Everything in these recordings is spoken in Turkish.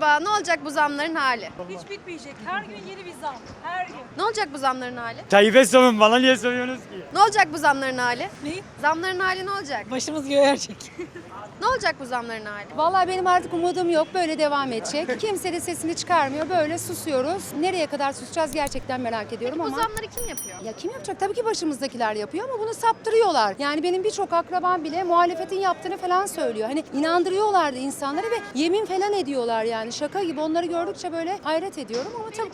Merhaba, ne olacak bu zamların hali? Hiç bitmeyecek. Her gün yeni bir zam. Her gün. Ne olacak bu zamların hali? Tayyip'e sorun bana niye soruyorsunuz ki? Ne olacak bu zamların hali? Neyi? Zamların hali ne olacak? Başımız göğe erecek. Ne olacak bu zamların hali? Vallahi benim artık umudum yok. Böyle devam edecek. Kimse de sesini çıkarmıyor. Böyle susuyoruz. Nereye kadar susacağız gerçekten merak ediyorum Bu ama. zamları kim yapıyor? Ya kim yapacak? Tabii ki başımızdakiler yapıyor ama bunu saptırıyorlar. Yani benim birçok akrabam bile muhalefetin yaptığını falan söylüyor. Hani inandırıyorlardı insanları ve yemin falan ediyorlar yani. Şaka gibi onları gördükçe böyle hayret ediyorum ama tabii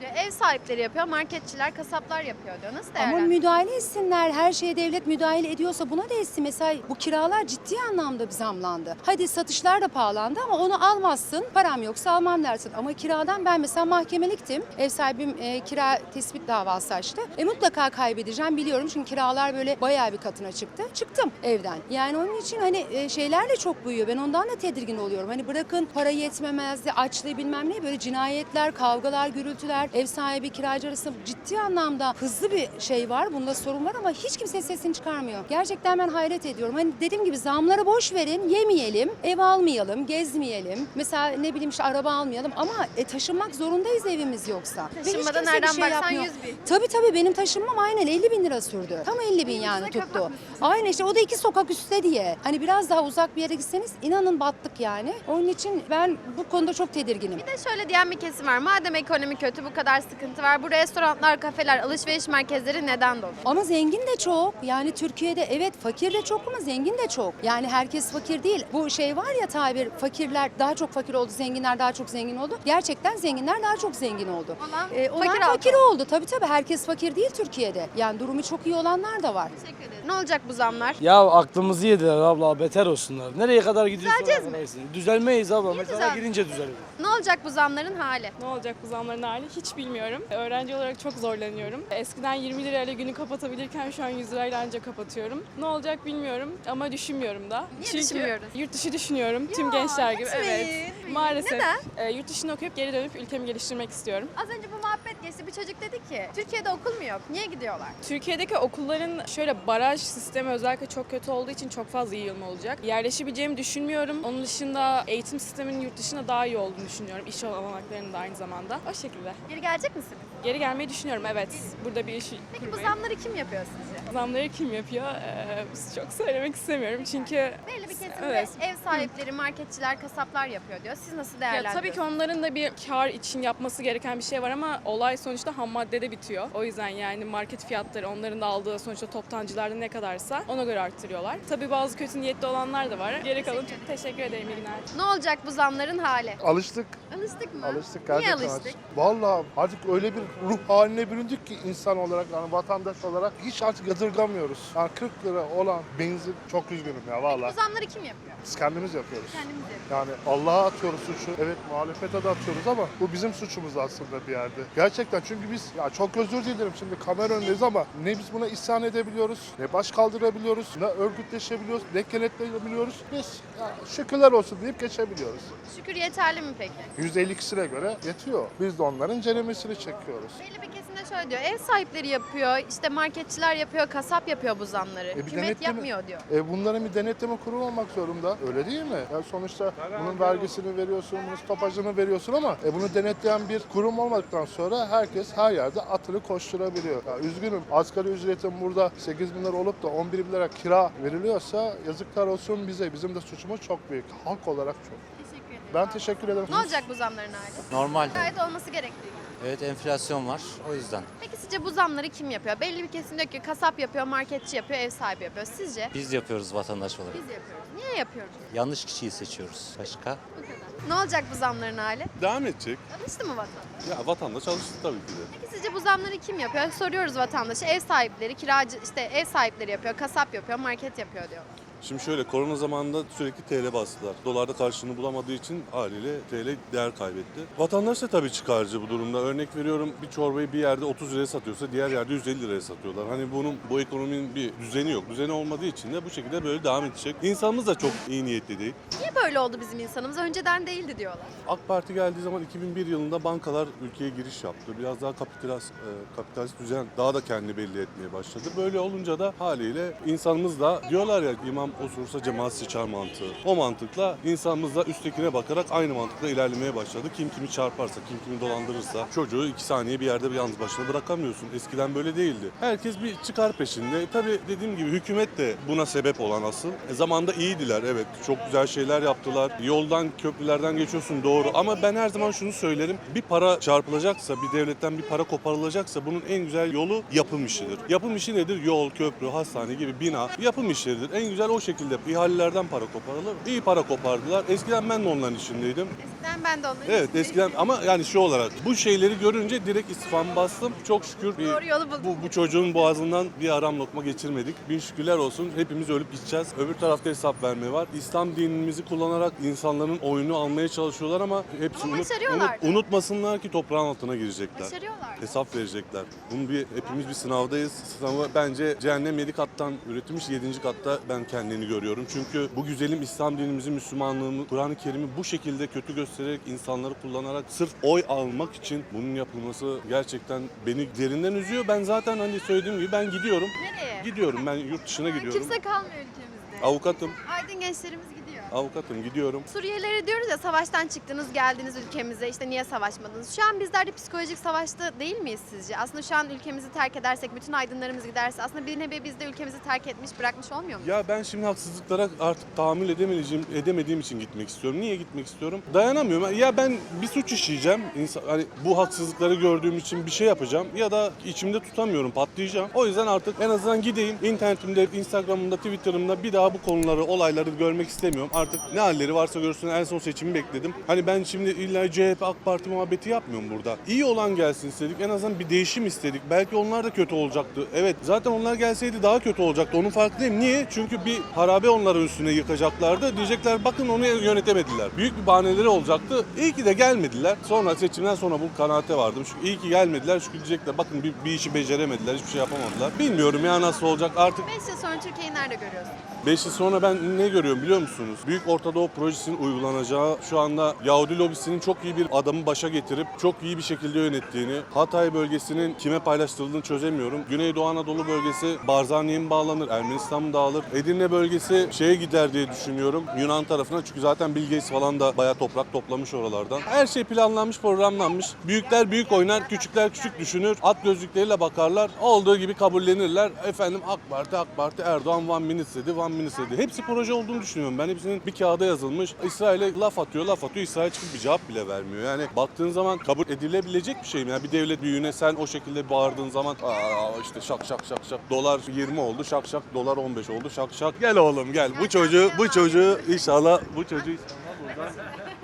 diyor, ev sahipleri yapıyor, marketçiler, kasaplar yapıyor diyor. Nasıl Ama müdahale etsinler. Her şeye devlet müdahale ediyorsa buna da etsin. Mesela bu kiralar ciddi anlamda bir zamlandı. Hadi satışlar da pahalandı ama onu almazsın. Param yoksa almam dersin. Ama kiradan ben mesela mahkemeliktim. Ev sahibim e, kira tespit davası açtı. E mutlaka kaybedeceğim biliyorum. Çünkü kiralar böyle bayağı bir katına çıktı. Çıktım evden. Yani onun için hani e, şeyler de çok büyüyor. Ben ondan da tedirgin oluyorum. Hani bırakın para yetmemezdi, açlığı bilmem ne böyle cinayetler, kavgalar, gürültüler, ev sahibi kiracı arasında ciddi anlamda hızlı bir şey var. Bunda sorun var ama hiç kimse sesini çıkarmıyor. Gerçekten ben hayret ediyorum. Hani dediğim gibi zamları boş verin, yemeyelim, ev almayalım, gezmeyelim. Mesela ne bileyim işte araba almayalım ama e, taşınmak zorundayız evimiz yoksa. Ve hiç Taşınmada kimse bir nereden şey baksan yapmıyor. 100 bin. Tabii tabii benim taşınmam aynen 50 bin lira sürdü. Tam 50 bin yani tuttu. Aynen işte o da iki sokak üstte diye. Hani biraz daha uzak bir yere gitseniz inanın battık yani. Onun için ben bu konuda çok tedirginim. Bir de şöyle diyen bir kesim var. Madem ekonomi kötü, bu kadar sıkıntı var. Bu restoranlar, kafeler, alışveriş merkezleri neden dolu? Ama zengin de çok. Yani Türkiye'de evet fakir de çok ama zengin de çok. Yani herkes fakir değil. Bu şey var ya tabir fakirler daha çok fakir oldu, zenginler daha çok zengin oldu. Gerçekten zenginler daha çok zengin oldu. Olan Ee, olan fakir fakir, halk oldu. Tabii tabii herkes fakir değil Türkiye'de. Yani durumu çok iyi olanlar da var. Teşekkür ederim. Ne olacak bu zamlar? Ya aklımızı yediler abla beter olsunlar. Nereye kadar gidiyorsun? Düzeleceğiz mi? Düzelmeyiz abla. Mesela düzel- girince düzelir. Ne olacak bu zamların hali? Ne olacak bu zamların hali hiç bilmiyorum. Öğrenci olarak çok zorlanıyorum. Eskiden 20 lirayla günü kapatabilirken şu an 100 lirayla ancak kapatıyorum. Ne olacak bilmiyorum ama düşünmüyorum da. Niye Çünkü düşünmüyoruz? Yurt dışı düşünüyorum tüm gençler gibi. Evet. Maalesef. Neden? e, yurt dışında okuyup geri dönüp ülkemi geliştirmek istiyorum. Az önce bu muhabbet geçti. Bir çocuk dedi ki Türkiye'de okul mu yok? Niye gidiyorlar? Türkiye'deki okulların şöyle baraj sistemi özellikle çok kötü olduğu için çok fazla yığılma olacak. Yerleşebileceğimi düşünmüyorum. Onun dışında eğitim sisteminin yurt dışında daha iyi olduğunu düşünüyorum. İş olanaklarının da aynı zamanda. O şekilde. Geri gelecek misiniz? Geri gelmeyi düşünüyorum evet. Burada bir iş Peki bu kurmayı. zamları kim yapıyor sizce? Zamları kim yapıyor? Ee, çok söylemek istemiyorum çünkü Belli bir kesimde Evet. ev sahipleri, marketçiler, kasaplar yapıyor diyor. Siz nasıl ya değerlendiriyorsunuz? tabii ki onların da bir kar için yapması gereken bir şey var ama olay sonuçta ham maddede bitiyor. O yüzden yani market fiyatları onların da aldığı sonuçta toptancılarda ne kadarsa ona göre arttırıyorlar. Tabii bazı kötü niyetli olanlar da var. Geri kalın çok teşekkür ederim iyi günler. Ne olacak bu zamların hali? Alıştık. Alıştık mı? Alıştık Niye alıştık? Vallahi artık öyle bir ruh haline büründük ki insan olarak yani vatandaş olarak hiç artık yadırgamıyoruz. Yani 40 lira olan benzin çok üzgünüm ya Bu vallahi. zamları kim yapıyor? Biz kendimiz yapıyoruz. Kendimiz yapıyoruz. Yani Allah'a atıyoruz suçu. Evet muhalefete de atıyoruz ama bu bizim suçumuz aslında bir yerde. Gerçekten çünkü biz ya çok özür dilerim şimdi kamera önündeyiz ama ne biz buna isyan edebiliyoruz, ne baş kaldırabiliyoruz, ne örgütleşebiliyoruz, ne kenetleyebiliyoruz. Biz ya şükürler olsun deyip geçebiliyoruz. Şükür yeterli mi peki? %52'sine göre yetiyor. Biz de onların ceremesini çekiyoruz. Belli bir de şöyle diyor. Ev sahipleri yapıyor, işte marketçiler yapıyor, kasap yapıyor bu zamları. E bir Hükümet denetleme- yapmıyor diyor. E bunların bir denetleme kurumu olmak zorunda. Öyle değil mi? Ya sonuçta bunun vergisini veriyorsun, bunun stopajını veriyorsun ama e bunu denetleyen bir kurum olmadıktan sonra herkes her yerde atını koşturabiliyor. Ya üzgünüm asgari ücretin burada 8 bin lira olup da 11 bin lira kira veriliyorsa yazıklar olsun bize. Bizim de suçumuz çok büyük. Halk olarak çok. Teşekkür ederim. Ben teşekkür ederim. Ne olacak bu zamların hali? Normal. Gayet olması gerektiği gibi. Evet enflasyon var o yüzden. Peki sizce bu zamları kim yapıyor? Belli bir kesim diyor ki kasap yapıyor, marketçi yapıyor, ev sahibi yapıyor. Sizce? Biz yapıyoruz vatandaş olarak. Biz yapıyoruz. Niye yapıyoruz? Yanlış kişiyi seçiyoruz. Başka? Bu kadar. Ne olacak bu zamların hali? Devam edecek. Alıştı mı vatandaş? Ya vatandaş alıştı tabii ki de. Peki sizce bu zamları kim yapıyor? Soruyoruz vatandaşa. Ev sahipleri, kiracı, işte ev sahipleri yapıyor, kasap yapıyor, market yapıyor diyor. Şimdi şöyle korona zamanında sürekli TL bastılar. Dolarda karşılığını bulamadığı için haliyle TL değer kaybetti. Vatandaş da tabii çıkarcı bu durumda. Örnek veriyorum bir çorbayı bir yerde 30 liraya satıyorsa diğer yerde 150 liraya satıyorlar. Hani bunun bu ekonominin bir düzeni yok. Düzeni olmadığı için de bu şekilde böyle devam edecek. İnsanımız da çok iyi niyetli değil. Niye böyle oldu bizim insanımız? Önceden değildi diyorlar. AK Parti geldiği zaman 2001 yılında bankalar ülkeye giriş yaptı. Biraz daha kapitalist, e, kapitalist düzen daha da kendini belli etmeye başladı. Böyle olunca da haliyle insanımız da diyorlar ya İmam imam osursa cemaat sıçar mantığı. O mantıkla insanımız da üsttekine bakarak aynı mantıkla ilerlemeye başladı. Kim kimi çarparsa, kim kimi dolandırırsa çocuğu iki saniye bir yerde yalnız başına bırakamıyorsun. Eskiden böyle değildi. Herkes bir çıkar peşinde. Tabii dediğim gibi hükümet de buna sebep olan asıl. E, zamanda iyiydiler evet. Çok güzel şeyler yaptılar. Yoldan, köprülerden geçiyorsun doğru. Ama ben her zaman şunu söylerim. Bir para çarpılacaksa, bir devletten bir para koparılacaksa bunun en güzel yolu yapım işidir. Yapım işi nedir? Yol, köprü, hastane gibi bina yapım işleridir. En güzel o şekilde ihalelerden para koparılır. İyi para kopardılar. Eskiden ben de onların içindeydim. Eskiden ben de onları Evet eskiden ama yani şu olarak bu şeyleri görünce direkt istifamı bastım. Çok şükür bir, Doğru yolu buldum. bu, bu çocuğun boğazından bir aram lokma geçirmedik. Bin şükürler olsun hepimiz ölüp gideceğiz. Öbür tarafta hesap verme var. İslam dinimizi kullanarak insanların oyunu almaya çalışıyorlar ama hepsi Ama unut- başarıyorlar unut- unutmasınlar ki toprağın altına girecekler. Başarıyorlar. Hesap verecekler. Bunu bir hepimiz bir sınavdayız. Sınavı bence cehennem 7 kattan üretilmiş 7. katta ben kendini görüyorum. Çünkü bu güzelim İslam dinimizi, Müslümanlığımı, Kur'an-ı Kerim'i bu şekilde kötü göstererek, insanları kullanarak sırf oy almak için bunun yapılması gerçekten beni derinden üzüyor. Ben zaten hani söylediğim gibi ben gidiyorum. Nereye? Gidiyorum ben yurt dışına gidiyorum. Kimse kalmıyor ülkemizde. Avukatım, Aydın gençlerimiz. Avukatım gidiyorum. Suriyelilere diyoruz ya savaştan çıktınız geldiniz ülkemize işte niye savaşmadınız? Şu an bizler de psikolojik savaşta değil miyiz sizce? Aslında şu an ülkemizi terk edersek bütün aydınlarımız giderse aslında bir nevi biz de ülkemizi terk etmiş bırakmış olmuyor muyuz? Ya ben şimdi haksızlıklara artık tahammül edemeyeceğim, edemediğim için gitmek istiyorum. Niye gitmek istiyorum? Dayanamıyorum. Ya ben bir suç işleyeceğim. İnsan, hani bu haksızlıkları gördüğüm için bir şey yapacağım. Ya da içimde tutamıyorum, patlayacağım. O yüzden artık en azından gideyim. internetimde, Instagram'ımda, Twitter'ımda bir daha bu konuları, olayları görmek istemiyorum. Artık ne halleri varsa görsün. En son seçimi bekledim. Hani ben şimdi illa CHP, AK Parti muhabbeti yapmıyorum burada. İyi olan gelsin istedik. En azından bir değişim istedik. Belki onlar da kötü olacaktı. Evet zaten onlar gelseydi daha kötü olacaktı. Onun farkındayım. Niye? Çünkü bir harabe onların üstüne yıkacaklardı. Diyecekler bakın onu yönetemediler. Büyük bir bahaneleri olacaktı. İyi ki de gelmediler. Sonra seçimden sonra bu kanaate vardım. Çünkü iyi ki gelmediler. Çünkü diyecekler bakın bir, bir işi beceremediler. Hiçbir şey yapamadılar. Bilmiyorum ya nasıl olacak. Artık 5 yıl sonra Türkiye'yi nerede görüyorsun? 5 yıl sonra ben ne görüyorum biliyor musunuz? Büyük Orta Doğu Projesi'nin uygulanacağı şu anda Yahudi lobisinin çok iyi bir adamı başa getirip çok iyi bir şekilde yönettiğini, Hatay bölgesinin kime paylaştırıldığını çözemiyorum. Güneydoğu Anadolu bölgesi Barzani'ye bağlanır, Ermenistan mı dağılır? Edirne bölgesi şeye gider diye düşünüyorum. Yunan tarafına çünkü zaten Bill Gates falan da bayağı toprak toplamış oralardan. Her şey planlanmış, programlanmış. Büyükler büyük oynar, küçükler küçük düşünür. At gözlükleriyle bakarlar. Olduğu gibi kabullenirler. Efendim AK Parti, AK Parti, Erdoğan one minute dedi, one minute dedi. Hepsi proje olduğunu düşünüyorum. Ben hepsinin bir kağıda yazılmış. İsrail'e laf atıyor, laf atıyor. İsrail çıkıp bir cevap bile vermiyor. Yani baktığın zaman kabul edilebilecek bir şey mi? Yani bir devlet büyüğüne sen o şekilde bağırdığın zaman Aa, işte şak şak şak şak dolar 20 oldu, şak şak dolar 15 oldu, şak şak. Gel oğlum gel. Bu çocuğu, bu çocuğu inşallah, bu çocuğu inşallah buradan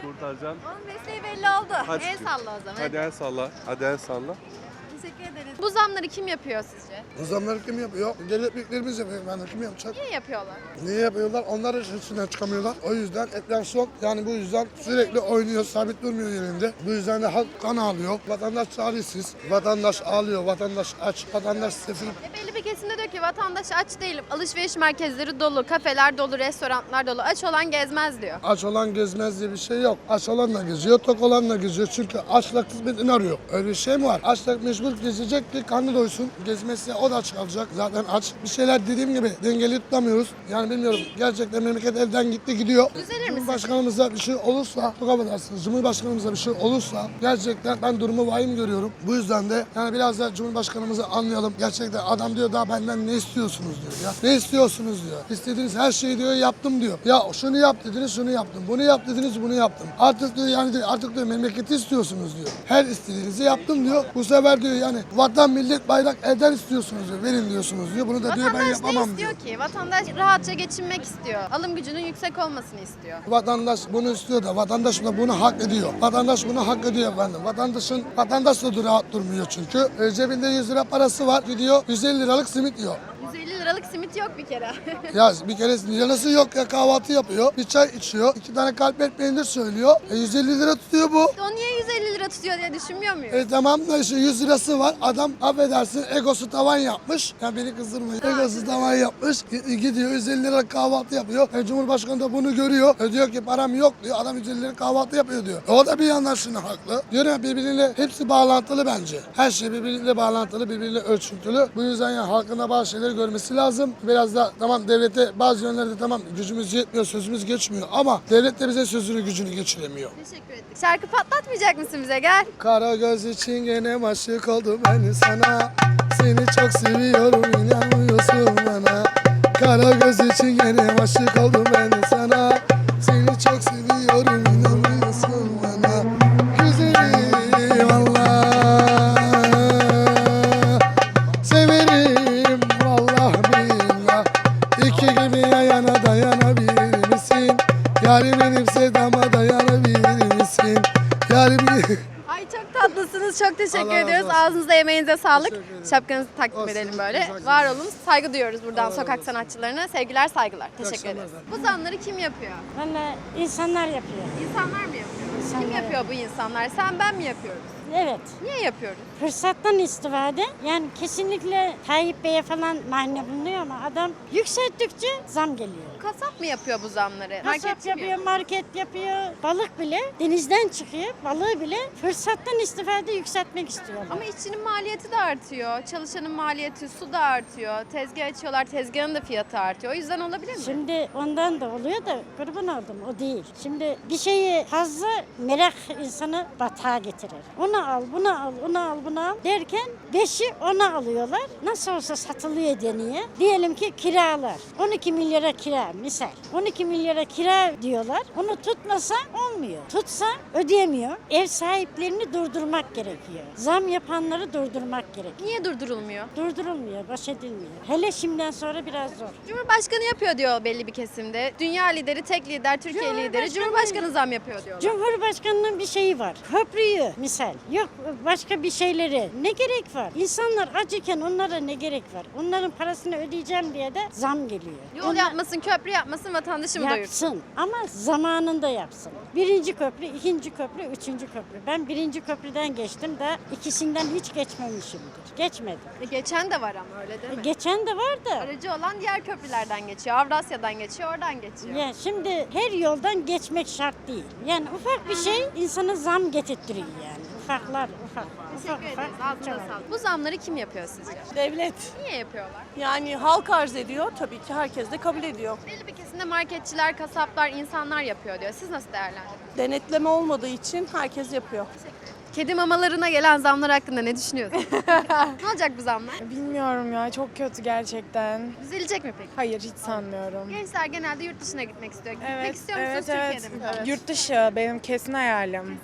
kurtaracaksın. Onun mesleği belli oldu. Hadi. El salla o zaman. Hadi el salla, hadi el salla. Teşekkür ederiz. Bu zamları kim yapıyor sizce? Bu zamları kim yapıyor? Devlet büyüklerimiz yapıyor. Yani kim yapacak? Niye yapıyorlar? Niye yapıyorlar? Onlar üstünden çıkamıyorlar. O yüzden enflasyon yani bu yüzden sürekli oynuyor, sabit durmuyor yerinde. Bu yüzden de halk kan ağlıyor. Vatandaş çaresiz. Vatandaş ağlıyor, vatandaş aç, vatandaş sefil. E belli bir kesimde diyor ki vatandaş aç değilim. Alışveriş merkezleri dolu, kafeler dolu, restoranlar dolu. Aç olan gezmez diyor. Aç olan gezmez diye bir şey yok. Aç olan da geziyor, tok olan da geziyor. Çünkü açla kısmetini arıyor. Öyle bir şey mi var? Açla mecbur gezecek ki karnı doysun. Gezmezse o da aç kalacak. Zaten aç. Bir şeyler dediğim gibi dengeli tutamıyoruz. Yani bilmiyorum. Gerçekten memleket elden gitti gidiyor. Düzelir Cumhurbaşkanımıza bir şey olursa, çok affedersiniz. Cumhurbaşkanımıza bir şey olursa gerçekten ben durumu vahim görüyorum. Bu yüzden de yani biraz da Cumhurbaşkanımızı anlayalım. Gerçekten adam diyor daha benden ne istiyorsunuz diyor ya. Ne istiyorsunuz diyor. İstediğiniz her şeyi diyor yaptım diyor. Ya şunu yap dediniz şunu yaptım. Bunu yap dediniz bunu yaptım. Artık diyor yani diyor, artık diyor memleketi istiyorsunuz diyor. Her istediğinizi yaptım diyor. Bu sefer diyor yani vatan millet bayrak elden istiyorsunuz diyor. Verin diyorsunuz diyor. Bunu da diyor ben Vatandaş ne yapamam istiyor diyor. ki? Vatandaş rahatça geçinmek istiyor. Alım gücünün yüksek olmasını istiyor. Vatandaş bunu istiyor da vatandaş da bunu hak ediyor. Vatandaş bunu hak ediyor efendim. Vatandaşın vatandaş da rahat durmuyor çünkü. E, cebinde 100 lira parası var gidiyor 150 liralık simit yiyor. 150 liralık simit yok bir kere. Ya bir kere lirası yok ya kahvaltı yapıyor. Bir çay içiyor. iki tane kalpet peynir söylüyor. E, 150 lira tutuyor bu. o niye 150 lira tutuyor diye düşünmüyor muyuz? E tamam da işte 100 lirası var. Adam affedersin egosu tavan yapmış. Ya beni kızdırmayın. Egosu tavan yapmış. G- Gidiyor 150 lira kahvaltı yapıyor. E, Cumhurbaşkanı da bunu görüyor. E, diyor ki param yok diyor. Adam 150 lira kahvaltı yapıyor diyor. E, o da bir yandan şimdi haklı. Diyor ya birbiriyle hepsi bağlantılı bence. Her şey birbiriyle bağlantılı, birbiriyle ölçüntülü. Bu yüzden ya halkın da bazı şeyleri görmesi olması lazım. Biraz da tamam devlete bazı yönlerde tamam gücümüz yetmiyor, sözümüz geçmiyor ama devlet de bize sözünü gücünü geçiremiyor. Teşekkür ettik. Şarkı patlatmayacak mısın bize? Gel. Kara göz için gene aşık oldum ben sana Seni çok seviyorum inanmıyorsun bana Kara göz için gene aşık oldum Yarim benim sevdama dayanabilir misin? Yarim Ay çok tatlısınız. Çok teşekkür Allah razı ediyoruz. olsun. Ağzınıza emeğinize sağlık. Ederim. Şapkanızı takdim Olsun, edelim böyle. güzel. Var olun. Saygı duyuyoruz buradan sokak olsun. sanatçılarına. Sevgiler, saygılar. Teşekkür akşamlar ederiz. Bu zamları kim yapıyor? Valla insanlar yapıyor. İnsanlar mı yapıyor? İnsanlar Kim yapıyor bu insanlar? Sen ben mi yapıyoruz? Evet. Niye yapıyoruz? Fırsattan istifade. Yani kesinlikle Tayyip Bey'e falan mahne bulunuyor ama adam yükselttikçe zam geliyor. Kasap mı yapıyor bu zamları? Kasap Marketçi mi yapıyor, market yapıyor. Balık bile denizden çıkıyor. Balığı bile fırsattan istifade yükseltmek istiyorlar. Ama işçinin maliyeti de artıyor. Çalışanın maliyeti, su da artıyor. Tezgah açıyorlar, tezgahın da fiyatı artıyor. O yüzden olabilir mi? Şimdi ondan da oluyor da kurban oldum o değil. Şimdi bir şeyi fazla merak insanı batağa getirir. Onu al, bunu al, onu al, bunu al derken beşi ona alıyorlar. Nasıl olsa satılıyor deniyor. Diyelim ki kiralar. 12 milyara kira misal. 12 milyara kira diyorlar. Onu tutmasa olmuyor. Tutsa ödeyemiyor. Ev sahiplerini durdurmak gerekiyor. Zam yapanları durdurmak gerekiyor. Niye durdurulmuyor? Durdurulmuyor, baş edilmiyor. Hele şimdiden sonra biraz zor. Cumhurbaşkanı yapıyor diyor belli bir kesimde. Dünya lideri, tek lider, Türkiye lideri. Cumhurbaşkanı- Cumhurbaşkanı zam yapıyor diyorlar. Cumhurbaşkanının bir şeyi var. Köprüyü misal. Yok başka bir şeyleri. Ne gerek var? İnsanlar acıken onlara ne gerek var? Onların parasını ödeyeceğim diye de zam geliyor. Yol Onlar yapmasın, köprü yapmasın, vatandaşı mı doyursun? yapsın ama zamanında yapsın. Birinci köprü, ikinci köprü, üçüncü köprü. Ben birinci köprüden geçtim de ikisinden hiç geçmemişimdir. Geçmedim. E, Geçen de var ama öyle değil mi? Geçen de var da. Aracı olan diğer köprülerden geçiyor. Avrasya'dan geçiyor, oradan geçiyor. Ya şimdi her yoldan geçmek şart değil. Yani ufak bir şey insana zam getirtiyor yani. Ufaklar ufak. ufak Teşekkür ufak ederiz. Ağzınıza çok. sağlık. Bu zamları kim yapıyor sizce? Devlet. Niye yapıyorlar? Yani halk arz ediyor tabii ki herkes de kabul ediyor. Belli bir kesimde marketçiler, kasaplar, insanlar yapıyor diyor. Siz nasıl değerlendiriyorsunuz? Denetleme olmadığı için herkes yapıyor. Kedi mamalarına gelen zamlar hakkında ne düşünüyorsunuz? ne olacak bu zamlar? Bilmiyorum ya çok kötü gerçekten. Düzelecek mi peki? Hayır hiç sanmıyorum. Gençler genelde yurt dışına gitmek istiyor. Gitmek istiyor musunuz Türkiye'de mi? kalmak? Yurt dışı benim kesin hayalim.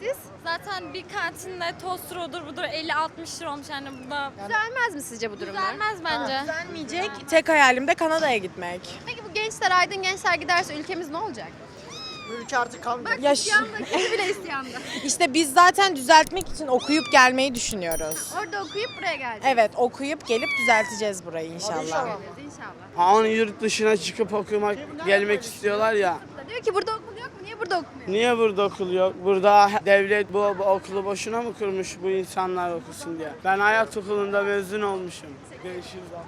Siz? Zaten bir kantinde tost odur budur 50-60 lira olmuş yani burada. Düzelmez mi sizce bu durumlar? Düzelmez bence. Düzelmeyecek. Tek hayalim de Kanada'ya gitmek. Peki bu gençler, aydın gençler giderse ülkemiz ne olacak? Ülke artık kalmıyor. Bak isyanda, kedi bile isyanda. İşte biz zaten düzeltmek için okuyup gelmeyi düşünüyoruz. Orada okuyup buraya geldik. Evet okuyup gelip düzelteceğiz burayı inşallah. İnşallah. Hani yurt dışına çıkıp okumak, gelmek istiyorlar ya. Diyor ki burada? Niye burada okumuyor? Niye burada okul yok? Burada devlet bu, bu okulu boşuna mı kurmuş bu insanlar okusun diye? Ben hayat okulunda mezun olmuşum. Görüşürüz.